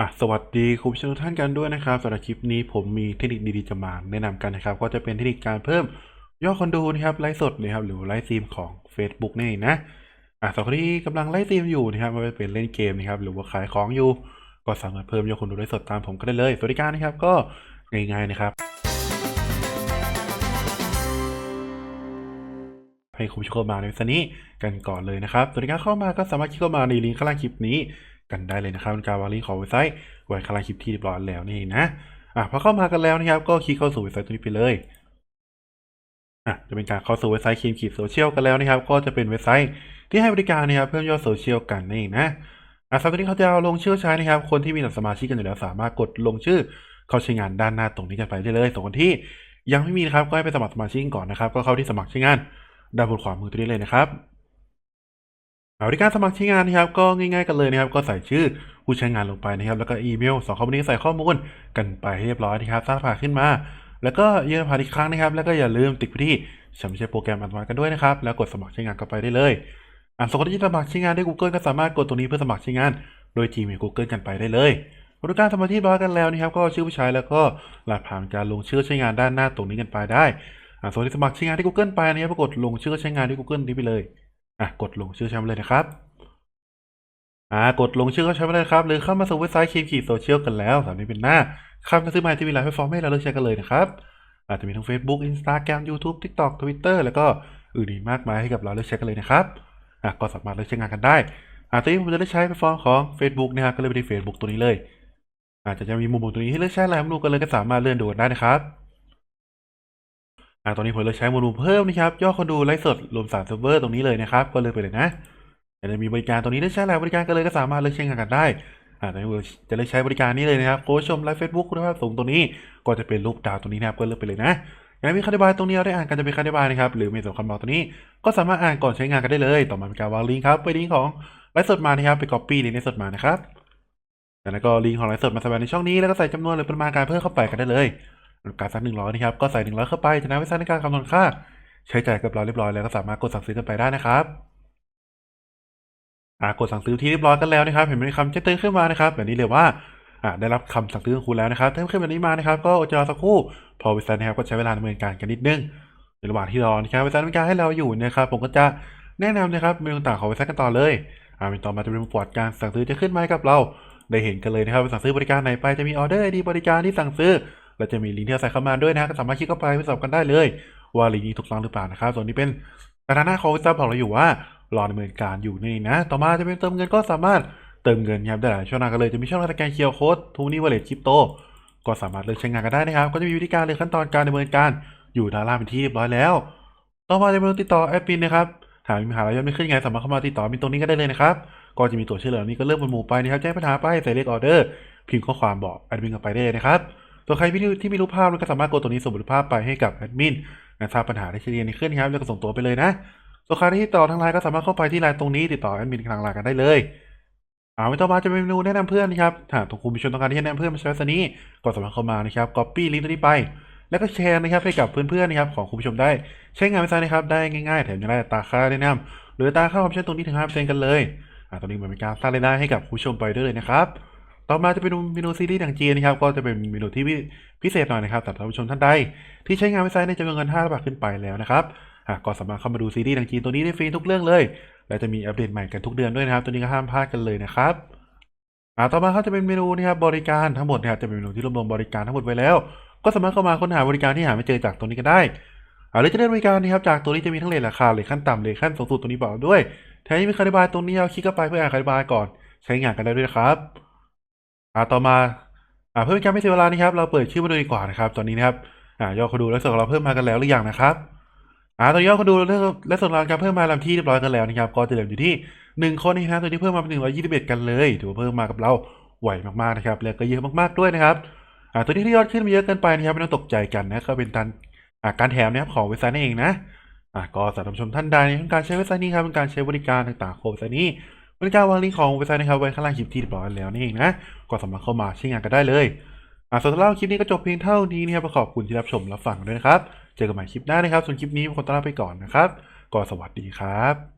อะสวัสดีคุณผู้ชมทุกท่านกันด้วยนะครับสำหรับคลิปนี้ผมมีเทคนิคดีๆจะมาแนะนำกันนะครับ ก็จะเป็นเทคนิคการเพิ่มยอดคนดูนะครับไลฟ์สดนะครับหรือไลฟ์สตรีมของ Facebook นี่นะอะสำหรับคนที่กำลังไลฟ์สตรีมอยู่นะครับไม่ว่าจะเป็นเล่นเกมนะครับหรือว่าขายของอยู่ ก็สามารถเพิ่มยอดคนดูไลฟ์สดตามผมก็ได้เลยสวัสดิการนะครับก็ง่ายๆนะครับ ให้คุณผู้ชมเข้ามาในว็บไซต์นี้กันก่อนเลยนะครับสวัสดีครับเข้ามาก็สามารถคลิกเข้ามาในลิงก์ข้างล่างคลิปนี้ กันได้เลยนะครับเป็นการวางลิงก์ของเว็บไซต์ไว้ข้างล่าคลิปที่เรียบร้อยแล้วนี่นะอะพอเข้ามากันแล้วนะครับ ก็คลิกเข้าสู่เว็บไซต์ตัวนี้ไปเลยอะจะเป็นการเข้าสู่เว็บไซต์คีมขีดโซเชียลกันแล้วนะครับ ก็จะเป็นเว็บไซต์ที่ให้บริการนะครับเพิ่มยอดโซเชียลกันนั่นะอะสำหรับตัวนี้เขาจะเอาลงชื่อใช้นะครับ คนที่มีสมาชิกกันอยู่แล้วสามารถกดลงชื่อเข้าใช้งานด้านหน้าตรงนี้กันไปได้เลยส่วนคนที่ยังไม่มีนะครับก็ให้ไปสมัครสมาชิกก่อนนะครับ ก็เข้าที่สมัครใช้งานด้านบนขวามือตัวนี้เลยนะครับ เอาวิการสมัครใช้งานนะครับก็ง่ายๆกันเลยนะครับก็ใส่ชื่อผู้ใช้งานลงไปนะครับ แล้วก็อีเมลสองข้อมูลนี้ใส่ข้อมูลกันไปให้เรียบร้อยนะครับสร้างผ่าขึ้นมา แล้วก็ยืนผ่านอีกครั้งนะครับ แล้วก็อย่าลืมติดที่ฉันไม่ใช่โปรแกรมอัตโนมัติกันด้วยนะครับ แล้วกดสมัครใช้งานกันไปได้เลยอ่าส่วนคนที่สมัครใช้งานด้วย Google ก็สามารถกดตรงนี้เพื่อสมัครใช้งาน โดย Gmail Google กันไปได้เลยบริการสมาธิร้อยกันแล้วนะครับ ก็ชื่อผู้ใช้แล้วก็รหัสผ่านการลงชื่อใช้งานด้านหน้าตรงนี้กันไปได้อ่าส่วนที่สมัครใช้งานที่ Google ไปนะครับกดลงชื่อใช้งานที่ Google นี้ไปเลย อะกดลงชื่อใช้ไปเลยนะครับอ่ากดลงชื่อก็ใช้ไปเลยครับ หรือเข้ามาสู่เว็บไซต์คีมขีดโซเชียลกันแล้วสามนี้เป็นหน้าคำกระซื้อมาที่มีไลน์แพลตฟอร์มให้เราเลือกใช้กันเลยนะครับ อาจจะมีทั้ง Facebook Instagram YouTube TikTok Twitter แล้วก็อื่นอีกมากมายให้กับเราเลือกใช้กันเลยนะครับอะก็สามารถเลือกใช้งานกันได้อ่าตอนนี้ผมจะได้ใช้แพลตฟอร์มของ Facebook นะครับก็เลยไปที่ Facebook ตัวนี้เลยอาจจะมีมุมของตัวนี้ให้เลือกใช้อะไรมาดูกันเลยก็สามารถเลื่อนดูได้นะครับ อ่าตอนนี้ผมเลยใช้โมดูลเพิ่มนะครับยอดคนดูไลฟ์สดรวมสามเซิร์ฟเวอร์ตรงนี้เลยนะครับก็เลยไปเลยนะอยากจะมีบริการตรงนี้ได้ใช้อะไรบริการกันเลยก็สามารถเลือกใช้งานกันได้อ่าตอนนี้ผมจะเลือกใช้บริการนี้เลยนะครับโค้ชชมไลฟ์เฟซบุ๊กคุณภาพสูงตรงนี้ก็จะเป็นรูปดาวตรงนี้นะครับก็เลือกไปเลยนะอยากมีคำอธิบายตรงนี้เราได้อ่านกันจะเป็นคำอธิบายนะครับหรือมีส่วนคำบอกตรงนี้ ก็สามารถอ่านก่อนใช้งานกันได้เลย ต่อมาเป็นการวางลิงก์ครับไปลิงก์ของไลฟ์สดมานะครับไป copy ลิงก์ไลฟ์สดมานะครับแล้วก็ลิงก์ของไลฟ์สดมาใส่ในช่องนี้แล้วก็ใส่จำนวนหรือปริมาณการเพิ่มเข้าไปกันได้เลย การสั่งหนึ่งร้อยนะครับ ก็ใส่หนึ่งร้อยเข้าไปจากนั้นเว็บไซต์ในการคำนวณค่า ใช้จ่ายกับเราเรียบร้อยแล้วก็สามารถกดสั่งซื้อกันไปได้นะครับอ่ากดสั่งซื้อที่เรียบร้อยกันแล้วนะครับ เห็นไหมคำแจ้งเตือนขึ้นมานะครับ แบบนี้เลยว่าอ่าได้รับคำสั่งซื้อของคุณแล้วนะครับถ้าขึ้นแบบนี้มานะครับ ก็อดใจรอสักครู่พอว็บไซต์นะครับก็ใช้เวลาดำเนินการกันนิดนึงในระหว่างที่รอนะครับว็บไซต์ดำเนินการให้เราอยู่นะครับ ผมก็จะแนะนำนะครับเมนูต่างของว็บไซต์กันต่อเลยอ่าเป็นต่อมาจะเป็นประวัติการสั่งซื้อจะขึ้นมาให้กับเราได้เห็นกันเลยนะครับสั่งซื้อบริการไหนไปจะมีออเดอร์ดีบริการที่สั่งซื้อ เราจะมีลิงก์ที่เราใส่เข้ามาด้วยนะก็สามารถคลิกเข้าไปไปสอบกันได้เลย ว่าลิงก์นี้ถูกต้องหรือเปล่านะครับส่วนนี้เป็นสถานะของเว็บไซต์บอกเราอยู่ว่ารอดำเนินการอยู่นี่นะ ต่อมาจะเป็นเติมเงินก็สามารถเติมเงินครับได้หลายช่องทางกันเลยจะมีช่องทางสแกนเคียร์โค้ดทูนี่วอลเล็ตคริปโตก็สามารถเลือกใช้งานกันได้นะครับ ก็จะมีวิธีการเลยขั้นตอนการดำเนินการอยู่ด้านล่างเป็นที่เรียบร้อยแล้ว ต่อมาจะเป็นติดต่อแอดมินนะครับหากมีปัญหาอะไรยอดไม่ขึ้นไงสามารถเข้ามาติดต่อมินตรงนี้ก็ได้เลยนะครับก็จะมีตัวช่วยเหลือนี้ก็เริ่มเป็นหมู่ไปนะครับแจ้งปัญหาไปใส่เลขออเดอร์พิมพ์ข้อความบอกแอดมินกันไปได้เลยนะครับ ตัวใครที่ที่ไม่รู้ภาพก็สามารถกดตัวนี้ส่งรูปภาพไปให้กับแอดมินนะทราบปัญหาได้เฉลี่ยนี้ขึ้นครับแล้วก็ส่งตัวไปเลยนะส่วใครที่ติดต่อทางไลน์ก็สามารถเข้าไปที่ไลน์ตรงนี้ติดต่อแอดมินทางไลน์กันได้เลยอ่าไม่ต่องมาจะเป็นเมนูแนะนำเพื่อนนะครับถ้าทุกคุณผู้ชมต้องการที่จะแนะนำเพื่อนมาใช้สนี้ก็สามารถเข้ามานะครับ copy ลิงก์ตัวนี้ไป แล้วก็แชร์นะครับให้กับเพื่อนๆนะครับของคุณผู้ชมได้ใช้งานไม่ซ้นะครับได้ง่ายๆแถมยังได้ตาค่าแนะนำหรือตาค่าความเชื่อตรงนี้ถึง5%กันเลยอ่าตรงนี้มันเป็นการสร้างรายได้ให้กับผู้ชมไปด้วยเลยนะครับ ต่อมาจะเป็นเมนูซีรีส์หนังจีนนะครับ ก็จะเป็นเมนูที่พิเศษหน่อยนะครับสำหรับท่านผู้ชมท่านใด ที่ใช้งานเว็บไซต์ในจำนวนเงิน5บาทขึ้นไปแล้วนะครับก็สามารถเข้ามาดูซีรีส์หนังจีนตัวนี้ได้ฟรีทุกเรื่องเลย และจะมีอัปเดตใหม่กันทุกเดือนด้วยนะครับ ตัวนี้ก็ห้ามพลาดกันเลยนะครับต่อมาเขาจะเป็นเมนูนะครับบริการทั้งหมดนะครับจะเป็นเมนูที่รวบรวมบริการทั้งหมดไว้แล้ว ก็สามารถเข้ามาค้นหาบริการที่หาไม่เจอจากตัวนี้ก็ได้หรือจะเลือกบริการนะครับจากตัวนี้จะมีทั้งเลทราคาเลทขั้นต่ำเลทขั้นสูงสุดตัวนี้บอกด้วยแถมยังมีคำอธิบายตรงนี้เอาคลิกเข้าไปเพื่ออ่านคำอธิบายก่อน ใช้งานกันได้ด้วยครับ อ่าต่อมาอ่าเพื่อเป็นการไม่เสียเวลานะครับ เราเปิดชื่อมาดูดีกว่านะครับ ตอนนี้นะครับอ่ายอดคนดูและส่วนของเราเพิ่มมากันแล้วหรือยังนะครับอ่าตอนนี้ยอดคนดูและและส่วนของเราการเพิ่มมาลำที่เรียบร้อยกันแล้วนะครับ ก็จะเหลืออยู่ที่หนึ่งคนนี่นะตัวนี้เพิ่มมาเป็นหนึ่งร้อยยี่สิบเอ็ดกันเลยถือว่าเพิ่มมากับเราไหวมากๆนะครับแล้วก็เยอะมากๆด้วยนะครับอ่าตัวนี้ที่ยอดขึ้นมาเยอะเกินไปนะครับไม่ต้องตกใจกันนะก็เป็นการอ่าการแถมนะครับของเว็บไซต์นั่นเองนะอ่าก็สำหรับชมท่านใดในการใช้เว็บไซต์นี้ครับเป็นการใช้บริการต่างๆของเว็บไซต์นี้ บริการวางลิงก์ของเว็บไซต์นะครับไว้ข้างล่างคลิปที่เรียบร้อยแล้วนี่เองนะก็สามารถเข้ามาใช้งานกันได้เลยอ่าส่วนสำหรับคลิปนี้ก็จบเพียงเท่านี้นะครับขอบคุณที่รับชมรับฟังด้วยนะครับ เจอกันใหม่คลิปหน้านะครับส่วนคลิปนี้ผมขอตัวลาไปก่อนนะครับก็สวัสดีครับ